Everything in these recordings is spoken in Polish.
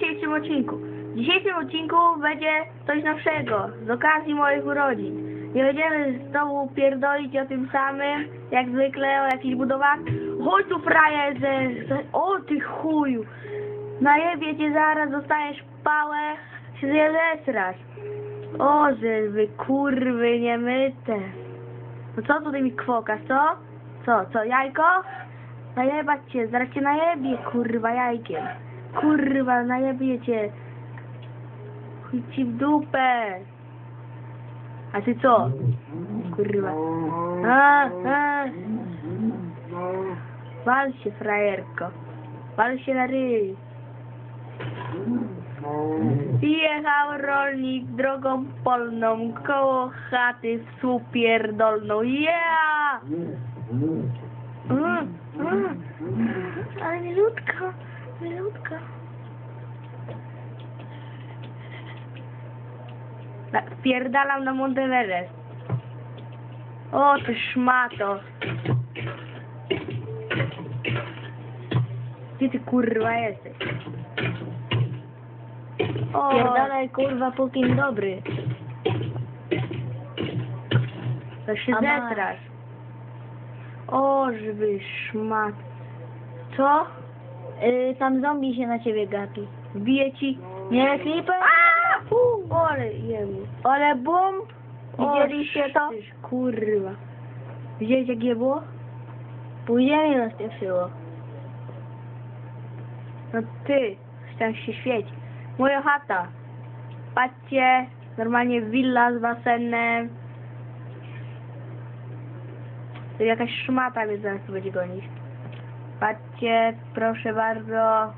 dzisiejszym odcinku. W dzisiejszym odcinku będzie coś nowszego z okazji moich urodzin. Nie będziemy znowu pierdolić o tym samym, jak zwykle, o jakichś budowach. Chodź tu frajerze, o ty chuju. Najebie cię zaraz, dostaniesz pałę, się zesrasz. O, że wy kurwy niemyte. No co tutaj mi kwokasz, co? Co, co, jajko? Najebać cię, zaraz cię najebie, kurwa, jajkiem. Kurwa, najebie cię. Chuj ci w dupę. A ty co? Kurwa. A, a. Wal się, frajerko. Wal się na ryj. Jechał rolnik drogą polną, koło chaty w słup pierdolną. Yeah! Mm, mm. Ale milutko. Na- Monteverest. O, ty szmato. Gdzie ty kurwa jesteś? O, Pierdalaj kurwa Putin dobry. to się A masz. zetrasz. O, żeby szmat. Co? Y, tam zombie się na ciebie gapi. Wbije ci... Nie, klipę? Ale jemu. Ale bum! Widzieliście to? Kurwa. Widziałeś jak je było? Później mnie rozpieprzyło. No ty, tam się świeci. Moja chata. Patrzcie, normalnie willa z basenem. Jakaś szmata mnie zaraz tu będzie gonić. Patrzcie, proszę bardzo.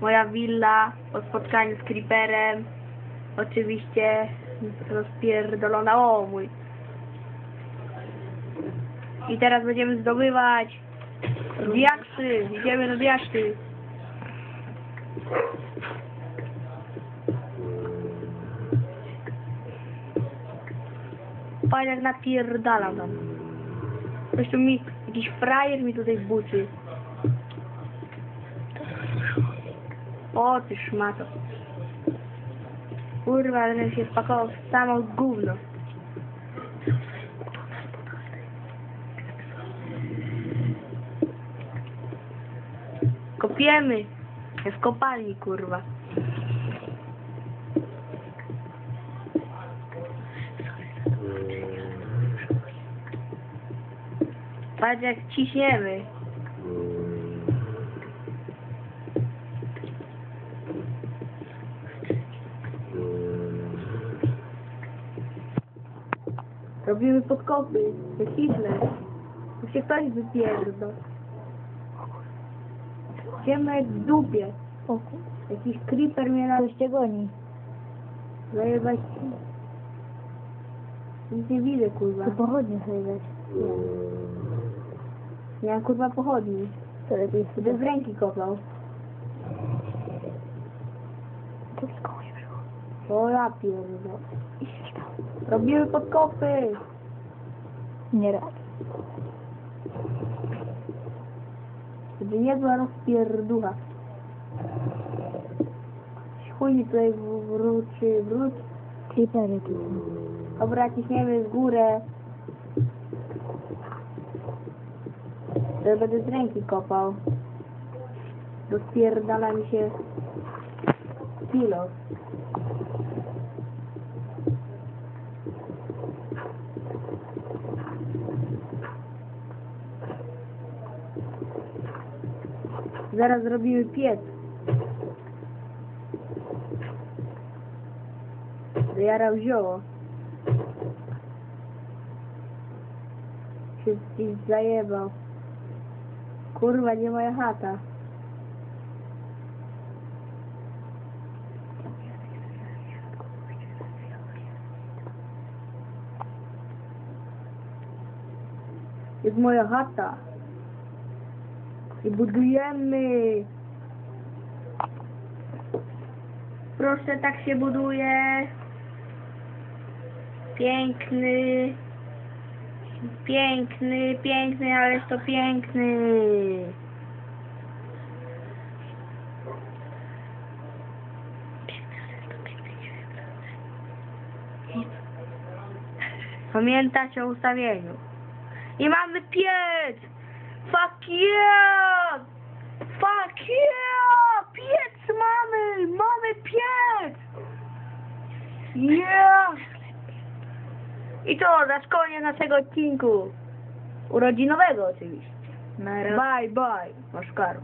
Moja willa po spotkaniu z Creeperem. Oczywiście rozpierdolona. O mój. I teraz będziemy zdobywać diaksy. Idziemy do diaksy. Patrz jak napierdalam tu mi, jakiś frajer mi tutaj buczy. O ty szmato. Kurwa, ale się spakował w samo gówno. Kopiemy. W kopalni, kurwa. Patrz jak ciśniemy. Robimy podkopy. Jak Hitler. Tu się ktoś wypierdol. Jak w dupie. O Jakiś creeper mnie na... Ktoś cię goni. Zajebać się. Nic nie widzę, kurwa. Tu pochodnie sobie dać. Nie mam kurwa pochodni. To lepiej sobie z ręki kopał. To tylko nie przychodzi. O ja pierdolę. I się tam. Robimy podkopy. Nie raz. Żeby nie była rozpierducha. Chuj mi tutaj wróci, wróć. Klipery tu. Dobra, ciśniemy w górę. To będę z ręki kopał. Rozpierdala mi się kilo. Zaraz zrobimy piec. Jarał zioło. Się zajebał. Kurwa, nie moja chata. Jest moja chata. I budujemy. Proszę, tak się buduje. Piękny. Piękny, piękny, ależ to piękny. Pamiętać o ustawieniu. I mamy piec! Fuck yeah! Fuck yeah! Piec mamy! Mamy piec! Yeah! I to, na koniec naszego odcinku. Urodzinowego oczywiście. Bye, bye. Masz karę.